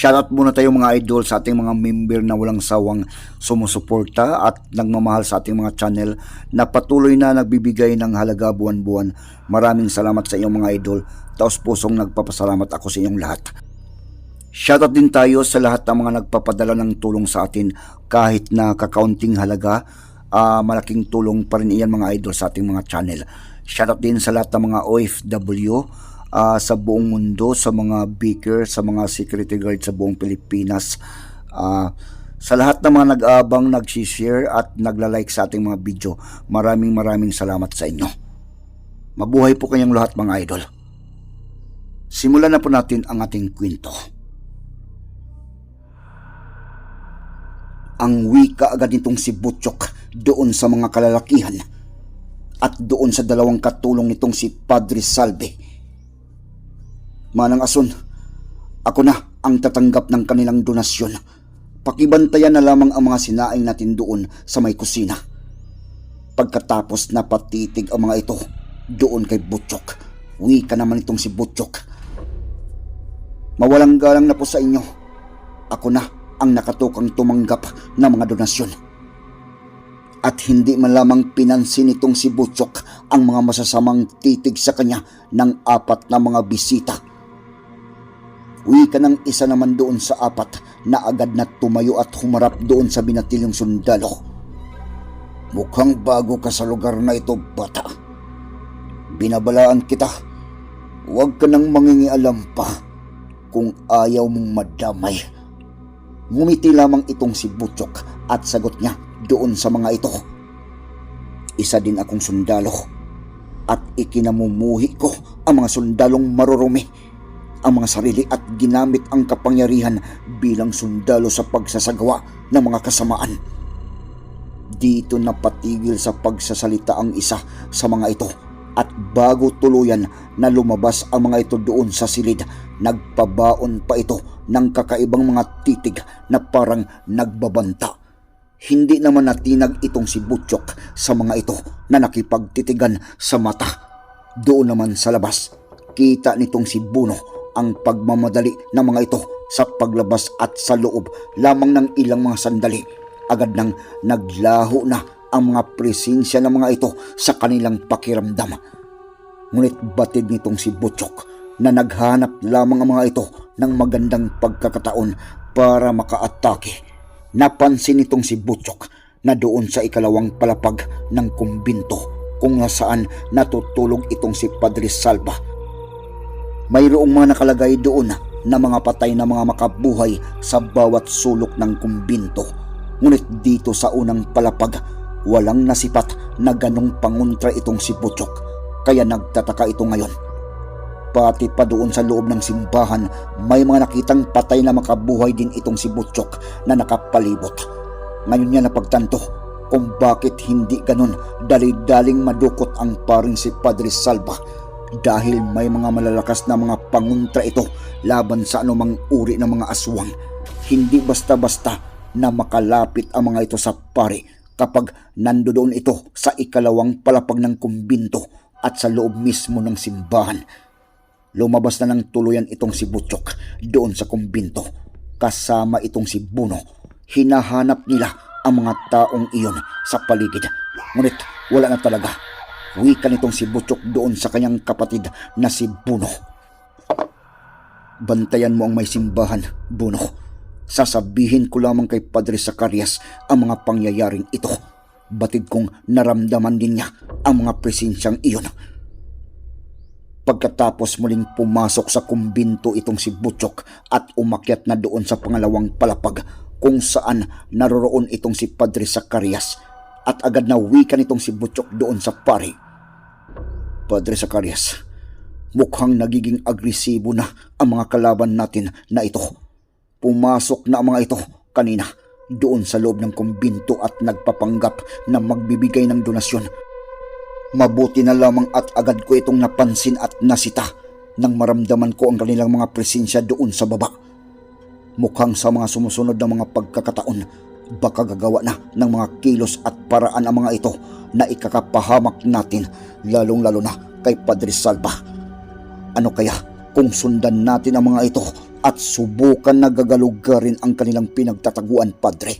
Shoutout muna tayo mga idol sa ating mga member na walang sawang sumusuporta at nagmamahal sa ating mga channel na patuloy na nagbibigay ng halaga buwan-buwan. Maraming salamat sa inyong mga idol. Taos pusong nagpapasalamat ako sa inyong lahat. Shoutout din tayo sa lahat ng mga nagpapadala ng tulong sa atin kahit na kakaunting halaga. ah, malaking tulong pa rin iyan mga idol sa ating mga channel. Shoutout din sa lahat ng mga OFW ah, sa buong mundo, sa mga beaker, sa mga security guard sa buong Pilipinas. Ah, sa lahat ng mga nag-aabang, nag-share at nagla-like sa ating mga video, maraming maraming salamat sa inyo. Mabuhay po kayong lahat mga idol. Simulan na po natin ang ating kwento. Ang wika agad nitong si Butchok doon sa mga kalalakihan at doon sa dalawang katulong nitong si Padre Salve. Manang ason, ako na ang tatanggap ng kanilang donasyon. Pakibantayan na lamang ang mga sinaing natin doon sa may kusina. Pagkatapos na patitig ang mga ito doon kay Butchok, wika naman itong si Butchok. Mawalang galang na po sa inyo. Ako na ang nakatukang tumanggap ng mga donasyon. At hindi man lamang pinansin nitong si Butchok ang mga masasamang titig sa kanya ng apat na mga bisita. Uwi ka ng isa naman doon sa apat na agad na tumayo at humarap doon sa binatilyong sundalo. Mukhang bago ka sa lugar na ito, bata. Binabalaan kita. Huwag ka nang mangingialam pa kung ayaw mong madamay. Ngumiti lamang itong si Butchok at sagot niya doon sa mga ito. Isa din akong sundalo at ikinamumuhi ko ang mga sundalong marurumi ang mga sarili at ginamit ang kapangyarihan bilang sundalo sa pagsasagawa ng mga kasamaan. Dito napatigil sa pagsasalita ang isa sa mga ito at bago tuluyan na lumabas ang mga ito doon sa silid, nagpabaon pa ito ng kakaibang mga titig na parang nagbabanta. Hindi naman natinag itong si Butchok sa mga ito na nakipagtitigan sa mata. Doon naman sa labas, kita nitong si Buno ang pagmamadali ng mga ito sa paglabas at sa loob lamang ng ilang mga sandali. Agad nang naglaho na ang mga presensya ng mga ito sa kanilang pakiramdam. Ngunit batid nitong si Butchok na naghanap lamang ang mga ito ng magandang pagkakataon para makaatake. Napansin nitong si Butchok na doon sa ikalawang palapag ng kumbinto kung nasaan natutulog itong si Padre Salva mayroong mga nakalagay doon na mga patay na mga makabuhay sa bawat sulok ng kumbinto. Ngunit dito sa unang palapag, walang nasipat na ganong panguntra itong si Butchok. Kaya nagtataka ito ngayon. Pati pa doon sa loob ng simbahan, may mga nakitang patay na makabuhay din itong si Butchok na nakapalibot. Ngayon niya napagtanto kung bakit hindi ganon dali-daling madukot ang paring si Padre Salva dahil may mga malalakas na mga panguntra ito laban sa anumang uri ng mga aswang. Hindi basta-basta na makalapit ang mga ito sa pari kapag nandoon ito sa ikalawang palapag ng kumbinto at sa loob mismo ng simbahan. Lumabas na ng tuluyan itong si Butchok doon sa kumbinto. Kasama itong si Buno. Hinahanap nila ang mga taong iyon sa paligid. Ngunit wala na talaga Wika nitong si Butchok doon sa kanyang kapatid na si Buno. Bantayan mo ang may simbahan, Buno. Sasabihin ko lamang kay Padre Zacarias ang mga pangyayaring ito. Batid kong naramdaman din niya ang mga presensyang iyon. Pagkatapos muling pumasok sa kumbinto itong si Butchok at umakyat na doon sa pangalawang palapag kung saan naroroon itong si Padre Zacarias at agad na wika nitong si Butchok doon sa pari. Padre Zacarias, mukhang nagiging agresibo na ang mga kalaban natin na ito. Pumasok na ang mga ito kanina doon sa loob ng kumbinto at nagpapanggap na magbibigay ng donasyon. Mabuti na lamang at agad ko itong napansin at nasita nang maramdaman ko ang kanilang mga presensya doon sa baba. Mukhang sa mga sumusunod na mga pagkakataon, baka gagawa na ng mga kilos at paraan ang mga ito na ikakapahamak natin lalong-lalo na kay Padre Salva. Ano kaya kung sundan natin ang mga ito at subukan na gagalugarin ang kanilang pinagtataguan, Padre.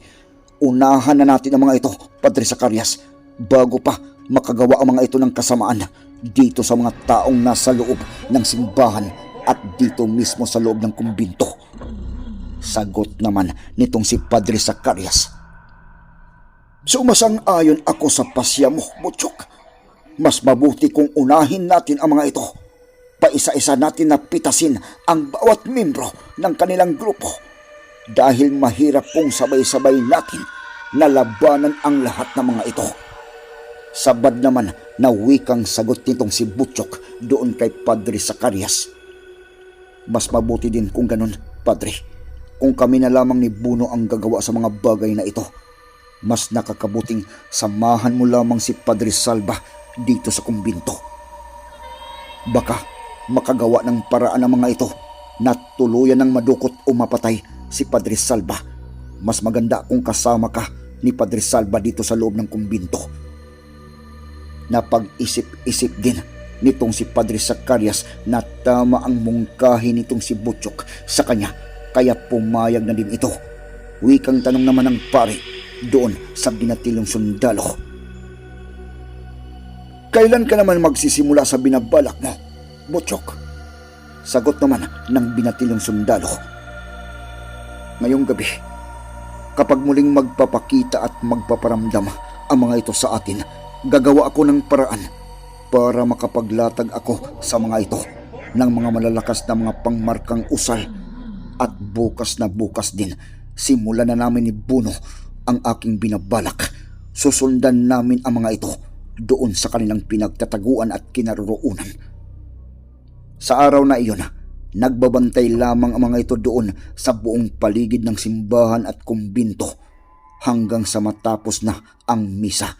Unahan na natin ang mga ito, Padre Zacarias, bago pa makagawa ang mga ito ng kasamaan dito sa mga taong nasa loob ng simbahan at dito mismo sa loob ng kumbinto. Sagot naman nitong si Padre Zacarias. Sumasang-ayon ako sa pasya mo, Butchok. Mas mabuti kung unahin natin ang mga ito. Paisa-isa natin na pitasin ang bawat membro ng kanilang grupo. Dahil mahirap pong sabay-sabay natin na labanan ang lahat ng mga ito. Sabad naman na wikang sagot nitong si Butchok doon kay Padre Zacarias. Mas mabuti din kung ganun, Padre. Kung kami na lamang ni Buno ang gagawa sa mga bagay na ito, mas nakakabuting samahan mo lamang si Padre Salva dito sa kumbinto. Baka makagawa ng paraan ang mga ito na tuluyan ng madukot o mapatay si Padre Salva. Mas maganda kung kasama ka ni Padre Salva dito sa loob ng kumbinto. Napag-isip-isip din nitong si Padre Zacarias na tama ang mungkahi nitong si Butchok sa kanya kaya pumayag na din ito. Wikang tanong naman ng pare doon sa binatilong sundalo. Kailan ka naman magsisimula sa binabalak mo, Butchok? Sagot naman ng binatilong sundalo. Ngayong gabi, kapag muling magpapakita at magpaparamdam ang mga ito sa atin, gagawa ako ng paraan para makapaglatag ako sa mga ito ng mga malalakas na mga pangmarkang usal at bukas na bukas din simulan na namin ni Buno ang aking binabalak. Susundan namin ang mga ito doon sa kanilang pinagtataguan at kinaroroonan. Sa araw na iyon, nagbabantay lamang ang mga ito doon sa buong paligid ng simbahan at kumbinto hanggang sa matapos na ang misa.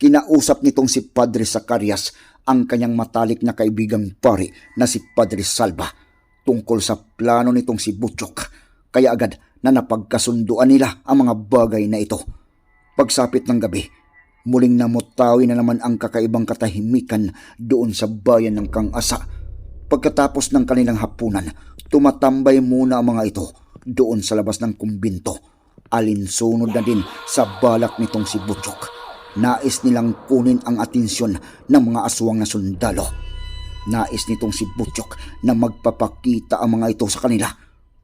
Kinausap nitong si Padre Zacarias ang kanyang matalik na kaibigang pari na si Padre Salva tungkol sa plano nitong si Butchok. Kaya agad na napagkasunduan nila ang mga bagay na ito. Pagsapit ng gabi, muling namutawi na naman ang kakaibang katahimikan doon sa bayan ng Kangasa. Pagkatapos ng kanilang hapunan, tumatambay muna ang mga ito doon sa labas ng kumbinto. Alinsunod na din sa balak nitong si Butchok. Nais nilang kunin ang atensyon ng mga aswang na sundalo. Nais nitong si Butchok na magpapakita ang mga ito sa kanila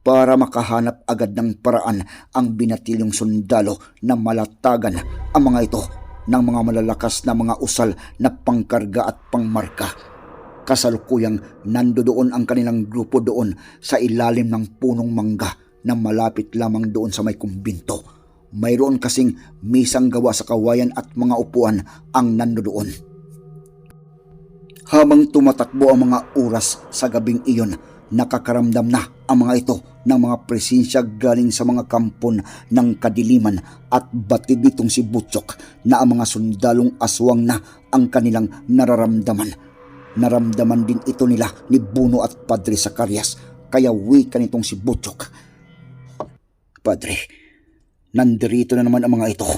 para makahanap agad ng paraan ang binatilyong sundalo na malatagan ang mga ito ng mga malalakas na mga usal na pangkarga at pangmarka. Kasalukuyang nandoon ang kanilang grupo doon sa ilalim ng punong mangga na malapit lamang doon sa may kumbinto. Mayroon kasing misang gawa sa kawayan at mga upuan ang nandoon. Habang tumatakbo ang mga oras sa gabing iyon, nakakaramdam na ang mga ito ng mga presensya galing sa mga kampon ng kadiliman at batid nitong si Butchok na ang mga sundalong aswang na ang kanilang nararamdaman. Naramdaman din ito nila ni Buno at Padre Zacarias kaya wika nitong si Butchok. Padre, nandirito na naman ang mga ito.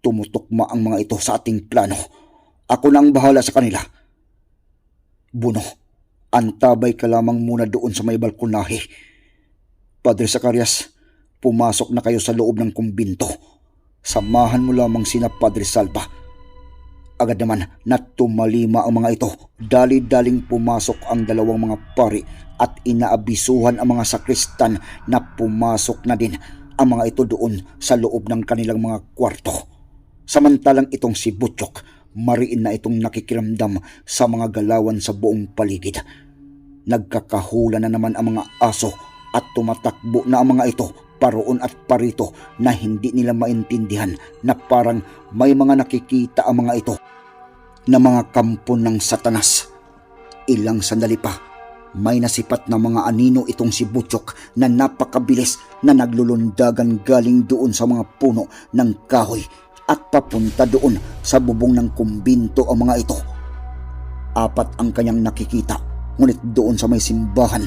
Tumutukma ang mga ito sa ating plano. Ako na ang bahala sa kanila. Buno, antabay ka lamang muna doon sa may balkonahe. Padre Zacarias, pumasok na kayo sa loob ng kumbinto. Samahan mo lamang sina Padre Salva. Agad naman na tumalima ang mga ito. Dali-daling pumasok ang dalawang mga pari at inaabisuhan ang mga sakristan na pumasok na din ang mga ito doon sa loob ng kanilang mga kwarto. Samantalang itong si Butchok, mariin na itong nakikiramdam sa mga galawan sa buong paligid. Nagkakahula na naman ang mga aso at tumatakbo na ang mga ito paroon at parito na hindi nila maintindihan na parang may mga nakikita ang mga ito na mga kampo ng satanas. Ilang sandali pa, may nasipat na mga anino itong si Butchok na napakabilis na naglulundagan galing doon sa mga puno ng kahoy papunta doon sa bubong ng kumbinto ang mga ito. Apat ang kanyang nakikita, ngunit doon sa may simbahan,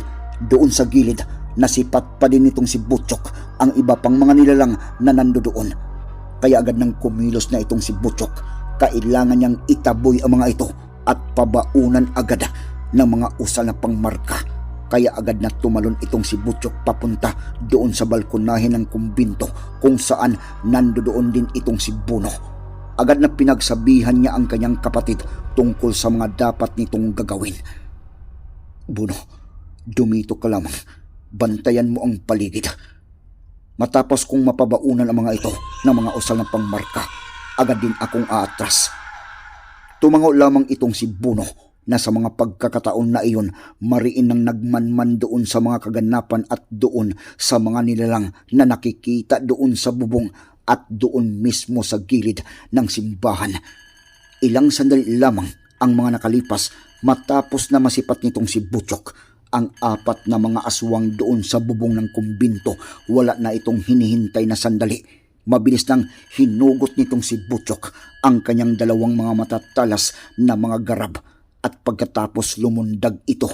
doon sa gilid, nasipat pa din itong si Butchok ang iba pang mga nilalang na nando doon. Kaya agad nang kumilos na itong si Butchok, kailangan niyang itaboy ang mga ito at pabaunan agad ng mga usal na pangmarka. Kaya agad na tumalon itong si Butchok papunta doon sa balkonahe ng kumbinto kung saan nandoon din itong si Buno. Agad na pinagsabihan niya ang kanyang kapatid tungkol sa mga dapat nitong gagawin. Buno, dumito ka lamang. Bantayan mo ang paligid. Matapos kong mapabaunan ang mga ito ng mga usal ng pangmarka, agad din akong aatras. Tumango lamang itong si Buno na sa mga pagkakataon na iyon mariin nang nagmanman doon sa mga kaganapan at doon sa mga nilalang na nakikita doon sa bubong at doon mismo sa gilid ng simbahan. Ilang sandali lamang ang mga nakalipas matapos na masipat nitong si Butchok ang apat na mga aswang doon sa bubong ng kumbinto wala na itong hinihintay na sandali. Mabilis nang hinugot nitong si Butchok ang kanyang dalawang mga matatalas na mga garab at pagkatapos lumundag ito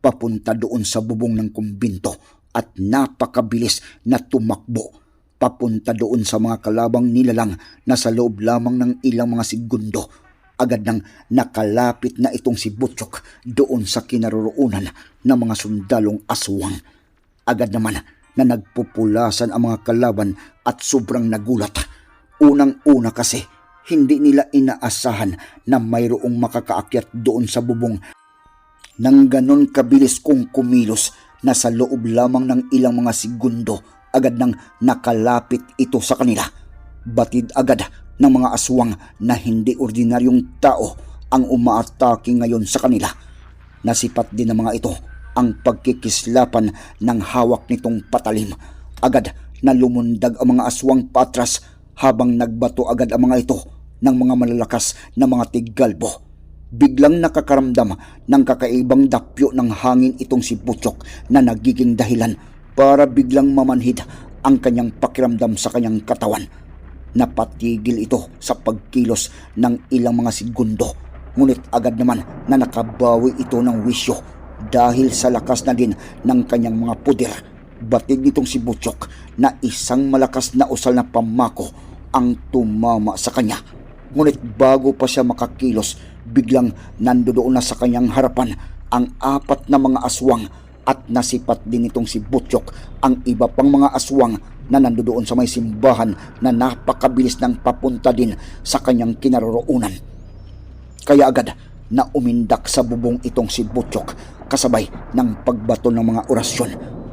papunta doon sa bubong ng kumbinto at napakabilis na tumakbo papunta doon sa mga kalabang nilalang na sa loob lamang ng ilang mga segundo agad nang nakalapit na itong si Butchok doon sa kinaroroonan ng mga sundalong aswang. Agad naman na nagpupulasan ang mga kalaban at sobrang nagulat. Unang-una kasi, hindi nila inaasahan na mayroong makakaakyat doon sa bubong nang ganon kabilis kong kumilos na sa loob lamang ng ilang mga segundo agad nang nakalapit ito sa kanila. Batid agad ng mga aswang na hindi ordinaryong tao ang umaatake ngayon sa kanila. Nasipat din ng mga ito ang pagkikislapan ng hawak nitong patalim. Agad na lumundag ang mga aswang patras habang nagbato agad ang mga ito ng mga malalakas na mga tiggalbo. Biglang nakakaramdam ng kakaibang dapyo ng hangin itong si Butchok na nagiging dahilan para biglang mamanhid ang kanyang pakiramdam sa kanyang katawan. Napatigil ito sa pagkilos ng ilang mga segundo. Ngunit agad naman na nakabawi ito ng wisyo dahil sa lakas na din ng kanyang mga puder. Batid nitong si Butchok na isang malakas na usal na pamako ang tumama sa kanya. Ngunit bago pa siya makakilos, biglang nandoon na sa kanyang harapan ang apat na mga aswang at nasipat din itong si Butchok ang iba pang mga aswang na nandoon sa may simbahan na napakabilis ng papunta din sa kanyang kinaroroonan. Kaya agad na umindak sa bubong itong si Butchok kasabay ng pagbato ng mga orasyon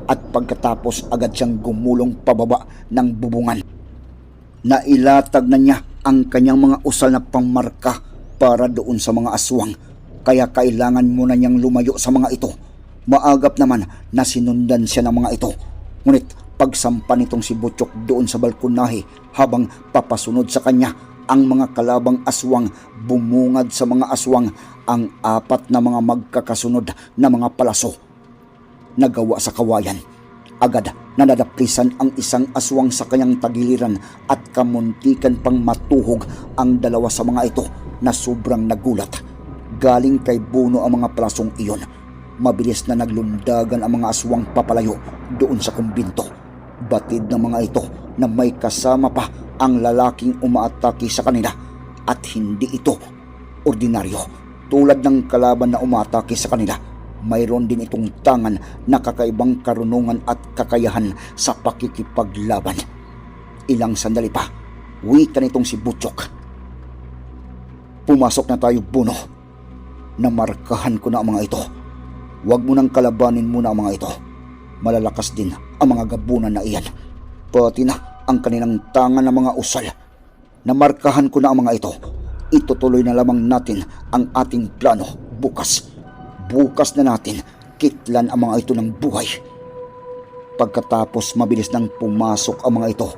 at pagkatapos agad siyang gumulong pababa ng bubungan. Nailatag na niya ang kanyang mga usal na pangmarka para doon sa mga aswang kaya kailangan muna niyang lumayo sa mga ito. Maagap naman na sinundan siya ng mga ito. Ngunit pagsampa nitong si Butchok doon sa balkonahe habang papasunod sa kanya ang mga kalabang aswang bumungad sa mga aswang ang apat na mga magkakasunod na mga palaso. Nagawa sa kawayan. Agad nadadaplisan ang isang aswang sa kanyang tagiliran at kamuntikan pang matuhog ang dalawa sa mga ito na sobrang nagulat. Galing kay Buno ang mga palasong iyon. Mabilis na naglundagan ang mga aswang papalayo doon sa kumbinto. Batid ng mga ito na may kasama pa ang lalaking umaatake sa kanila at hindi ito ordinaryo. Tulad ng kalaban na umatake sa kanila, mayroon din itong tangan na kakaibang karunungan at kakayahan sa pakikipaglaban. Ilang sandali pa, wika nitong si Butchok. Pumasok na tayo, Buno. Namarkahan ko na ang mga ito. Huwag mo nang kalabanin muna ang mga ito. Malalakas din ang mga gabunan na iyan. Pati na ang kanilang tangan ng mga usal. Namarkahan ko na ang mga ito. Itutuloy na lamang natin ang ating plano bukas. Bukas na natin kitlan ang mga ito ng buhay. Pagkatapos mabilis nang pumasok ang mga ito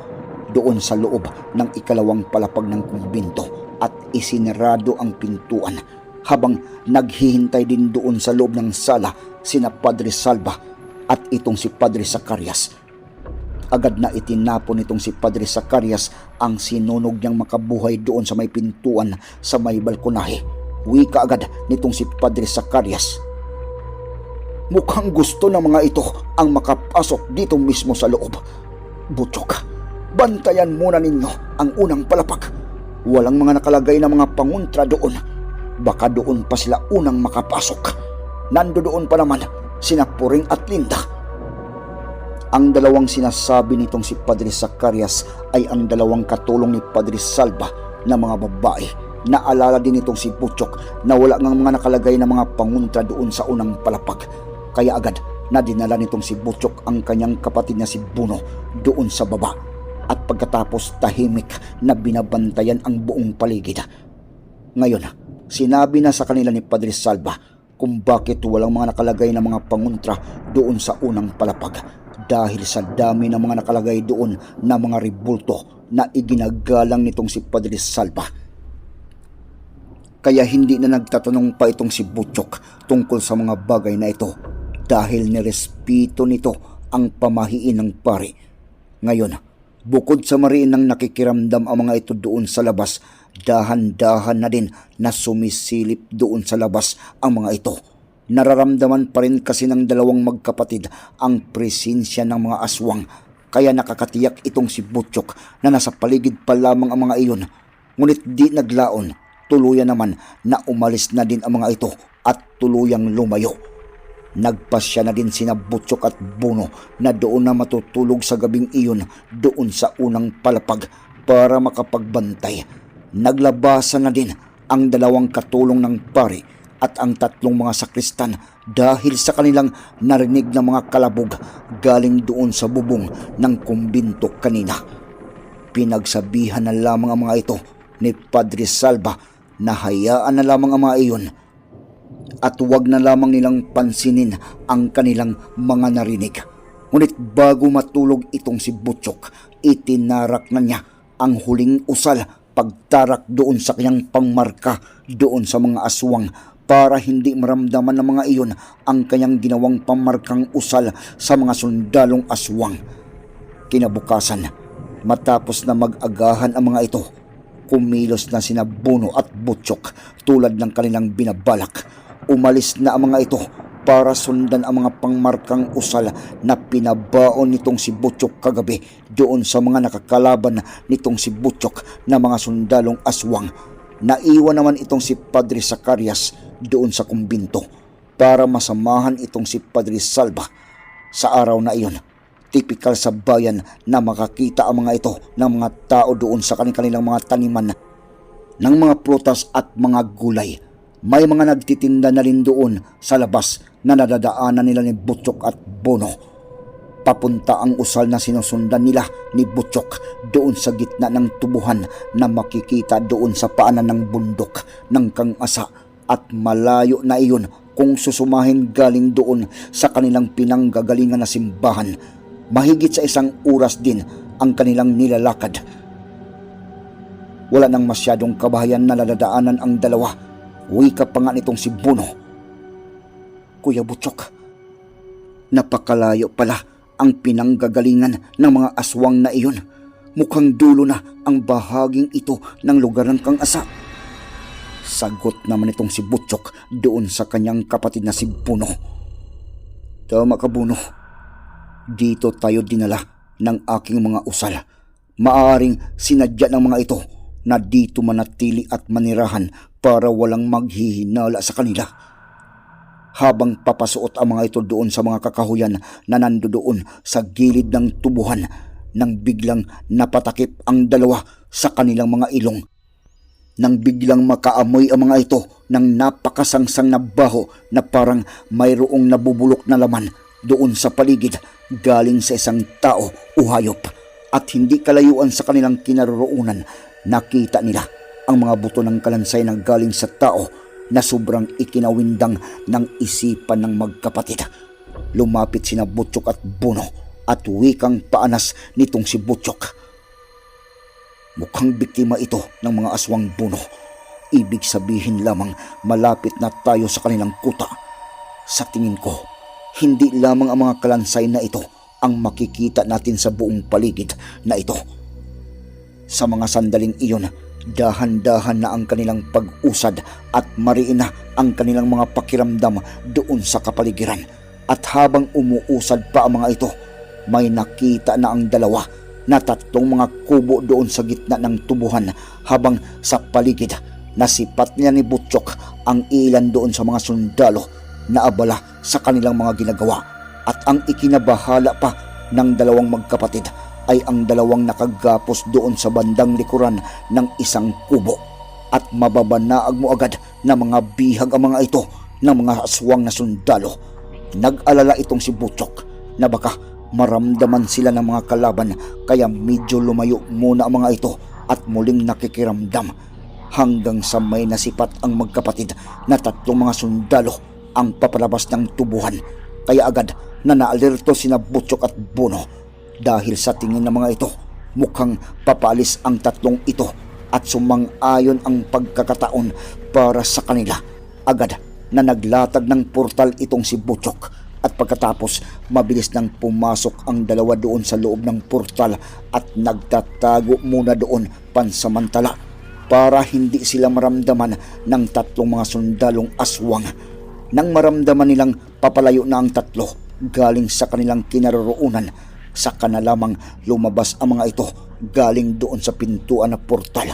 doon sa loob ng ikalawang palapag ng kumbinto at isinarado ang pintuan habang naghihintay din doon sa loob ng sala sina Padre Salva at itong si Padre Zacarias. Agad na itinapon nitong si Padre Zacarias ang sinunog niyang makabuhay doon sa may pintuan sa may balkonahe. Wika agad nitong si Padre Zacarias. Mukhang gusto ng mga ito ang makapasok dito mismo sa loob. Butchok, bantayan muna ninyo ang unang palapag. Walang mga nakalagay na mga panguntra doon. Baka doon pa sila unang makapasok. Nando doon pa naman sina Puring at Linda. Ang dalawang sinasabi nitong si Padre Zacarias ay ang dalawang katulong ni Padre Salva na mga babae. Naalala din itong si Butchok na wala ngang mga nakalagay na mga panguntra doon sa unang palapag. Kaya agad na dinala nitong si Butchok ang kanyang kapatid na si Buno doon sa baba. At pagkatapos tahimik na binabantayan ang buong paligid. Ngayon, sinabi na sa kanila ni Padre Salva kung bakit walang mga nakalagay na mga panguntra doon sa unang palapag dahil sa dami ng mga nakalagay doon na mga ribulto na iginagalang nitong si Padre Salva. Kaya hindi na nagtatanong pa itong si Butchok tungkol sa mga bagay na ito dahil nirespeto nito ang pamahiin ng pari. Ngayon, bukod sa mariin ng nakikiramdam ang mga ito doon sa labas, dahan-dahan na din na sumisilip doon sa labas ang mga ito. Nararamdaman pa rin kasi ng dalawang magkapatid ang presensya ng mga aswang kaya nakakatiyak itong si Butchok na nasa paligid pa lamang ang mga iyon. Ngunit di naglaon, tuluyan naman na umalis na din ang mga ito at tuluyang lumayo. Nagpasya na din sina Butchok at Buno na doon na matutulog sa gabing iyon doon sa unang palapag para makapagbantay. Naglabasan na din ang dalawang katulong ng pari at ang tatlong mga sakristan dahil sa kanilang narinig na mga kalabog galing doon sa bubong ng kumbinto kanina. Pinagsabihan na lamang ang mga ito ni Padre Salva na hayaan na lamang ang mga iyon at huwag na lamang nilang pansinin ang kanilang mga narinig. Ngunit bago matulog itong si Butchok, itinarak na niya ang huling usal pagtarak doon sa kanyang pangmarka doon sa mga aswang para hindi maramdaman ng mga iyon ang kanyang ginawang pamarkang usal sa mga sundalong aswang. Kinabukasan, matapos na mag-agahan ang mga ito, kumilos na sina Buno at Butchok tulad ng kanilang binabalak. Umalis na ang mga ito para sundan ang mga pangmarkang usal na pinabaon nitong si Butchok kagabi doon sa mga nakakalaban nitong si Butchok na mga sundalong aswang. Naiwan naman itong si Padre Zacarias doon sa kumbinto para masamahan itong si Padre Salva sa araw na iyon. Typical sa bayan na makakita ang mga ito ng mga tao doon sa kanilang mga taniman ng mga prutas at mga gulay. May mga nagtitinda na rin doon sa labas na nadadaanan nila ni Butchok at Bono. Papunta ang usal na sinusundan nila ni Butchok doon sa gitna ng tubuhan na makikita doon sa paanan ng bundok ng Kangasa at malayo na iyon kung susumahin galing doon sa kanilang pinanggagalingan na simbahan. Mahigit sa isang oras din ang kanilang nilalakad. Wala nang masyadong kabahayan na nadadaanan ang dalawa Wika pa nga nitong si Buno. Kuya Butchok, napakalayo pala ang pinanggagalingan ng mga aswang na iyon. Mukhang dulo na ang bahaging ito ng lugar ng Kang Asa. Sagot naman itong si Butchok doon sa kanyang kapatid na si Buno. Tama ka Buno. Dito tayo dinala ng aking mga usal. Maaring sinadya ng mga ito na dito manatili at manirahan para walang maghihinala sa kanila. Habang papasuot ang mga ito doon sa mga kakahuyan na nandoon sa gilid ng tubuhan nang biglang napatakip ang dalawa sa kanilang mga ilong. Nang biglang makaamoy ang mga ito ng napakasangsang na baho na parang mayroong nabubulok na laman doon sa paligid galing sa isang tao o hayop at hindi kalayuan sa kanilang kinaroroonan nakita nila ang mga buto ng kalansay na galing sa tao na sobrang ikinawindang ng isipan ng magkapatid. Lumapit sina Butchok at Buno at wikang paanas nitong si Butchok. Mukhang biktima ito ng mga aswang Buno. Ibig sabihin lamang malapit na tayo sa kanilang kuta. Sa tingin ko, hindi lamang ang mga kalansay na ito ang makikita natin sa buong paligid na ito. Sa mga sandaling iyon, dahan-dahan na ang kanilang pag-usad at mariin na ang kanilang mga pakiramdam doon sa kapaligiran. At habang umuusad pa ang mga ito, may nakita na ang dalawa na tatlong mga kubo doon sa gitna ng tubuhan habang sa paligid nasipat niya ni Butchok ang ilan doon sa mga sundalo na abala sa kanilang mga ginagawa at ang ikinabahala pa ng dalawang magkapatid ay ang dalawang nakagapos doon sa bandang likuran ng isang kubo at mababanaag mo agad na mga bihag ang mga ito ng mga aswang na sundalo. Nag-alala itong si Butchok na baka maramdaman sila ng mga kalaban kaya medyo lumayo muna ang mga ito at muling nakikiramdam hanggang sa may nasipat ang magkapatid na tatlong mga sundalo ang papalabas ng tubuhan. Kaya agad na naalerto sina Butchok at Bono. Dahil sa tingin ng mga ito mukhang papalis ang tatlong ito at sumang-ayon ang pagkakataon para sa kanila. Agad na naglatag ng portal itong si Butchok at pagkatapos mabilis nang pumasok ang dalawa doon sa loob ng portal at nagtatago muna doon pansamantala para hindi sila maramdaman ng tatlong mga sundalong aswang. Nang maramdaman nilang papalayo na ang tatlo galing sa kanilang kinaroroonan, saka na lamang lumabas ang mga ito galing doon sa pintuan na portal.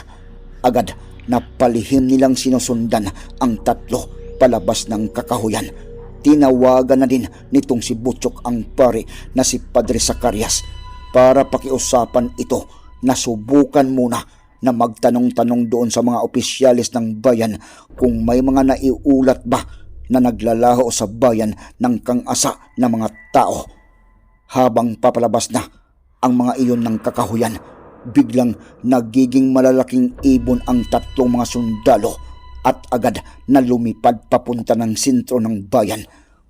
Agad na palihim nilang sinusundan ang tatlo palabas ng kakahuyan. Tinawagan na din nitong si Butchok ang pare na si Padre Zacarias para pakiusapan ito na subukan muna na magtanong-tanong doon sa mga opisyalis ng bayan kung may mga naiulat ba na naglalaho sa bayan ng kangasa na mga tao. Habang papalabas na ang mga iyon ng kakahuyan, biglang nagiging malalaking ibon ang tatlong mga sundalo at agad na lumipad papunta ng sentro ng bayan.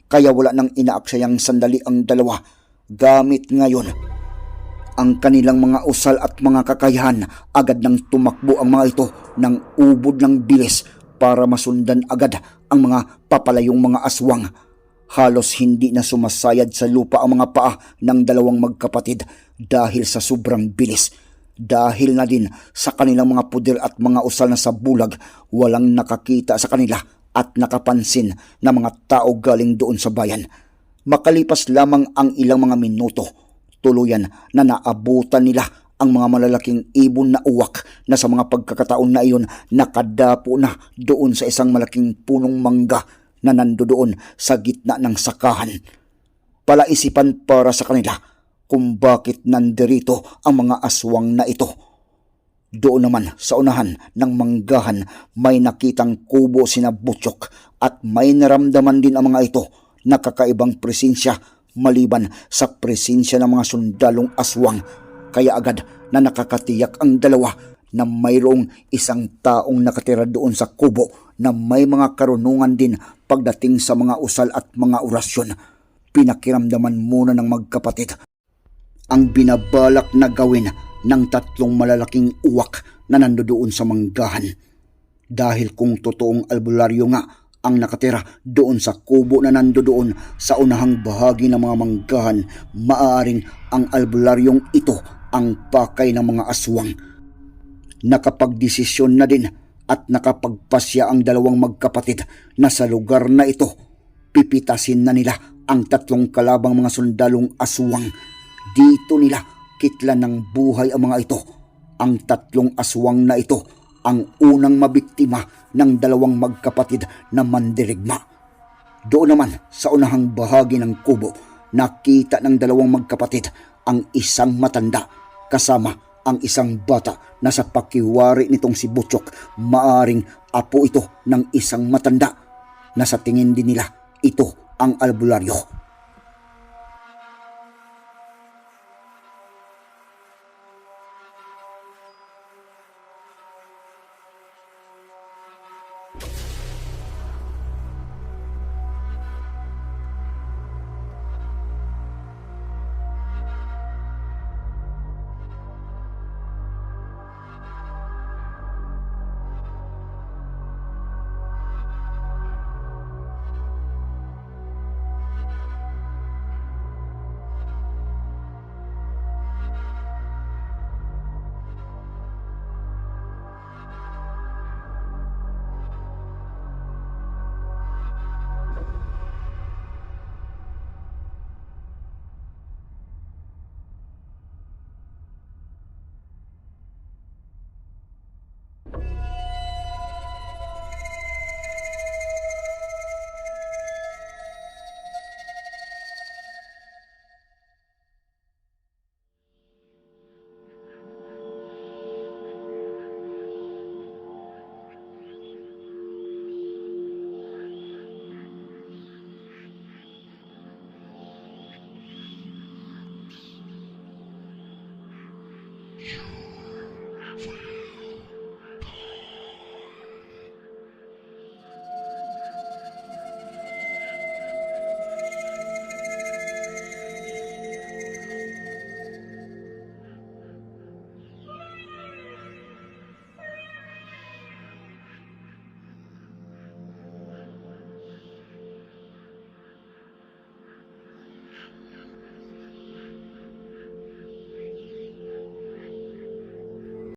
Kaya wala nang inaaksayang sandali ang dalawa gamit ngayon ang kanilang mga usal at mga kakayahan agad nang tumakbo ang mga ito ng ubod ng bilis para masundan agad ang mga papalayong mga aswang. Halos hindi na sumasayad sa lupa ang mga paa ng dalawang magkapatid dahil sa sobrang bilis. Dahil na din sa kanilang mga puder at mga usal na sa bulag, walang nakakita sa kanila at nakapansin na mga tao galing doon sa bayan. Makalipas lamang ang ilang mga minuto, tuluyan na naabutan nila ang mga malalaking ibon na uwak na sa mga pagkakataon na iyon nakadapo na doon sa isang malaking punong mangga na nandoon sa gitna ng sakahan. Palaisipan para sa kanila kung bakit nandirito ang mga aswang na ito. Doon naman sa unahan ng manggahan may nakitang kubo sina Butchok at may naramdaman din ang mga ito na kakaibang presensya maliban sa presensya ng mga sundalong aswang. Kaya agad na nakakatiyak ang dalawa na mayroong isang taong nakatira doon sa kubo na may mga karunungan din pagdating sa mga usal at mga orasyon. Pinakiramdaman muna ng magkapatid ang binabalak na gawin ng tatlong malalaking uwak na nandoon sa manggahan. Dahil kung totoong albularyo nga ang nakatira doon sa kubo na nandoon sa unahang bahagi ng mga manggahan, maaring ang albularyong ito ang pakay ng mga aswang. Nakapagdesisyon na din at nakapagpasya ang dalawang magkapatid na sa lugar na ito, pipitasin na nila ang tatlong kalabang mga sundalong aswang. Dito nila kitla ng buhay ang mga ito. Ang tatlong aswang na ito ang unang mabiktima ng dalawang magkapatid na mandirigma. Doon naman sa unahang bahagi ng kubo, nakita ng dalawang magkapatid ang isang matanda kasama ang isang bata na sa pakiwari nitong si Butchok maaring apo ito ng isang matanda. Na sa tingin din nila ito ang albularyo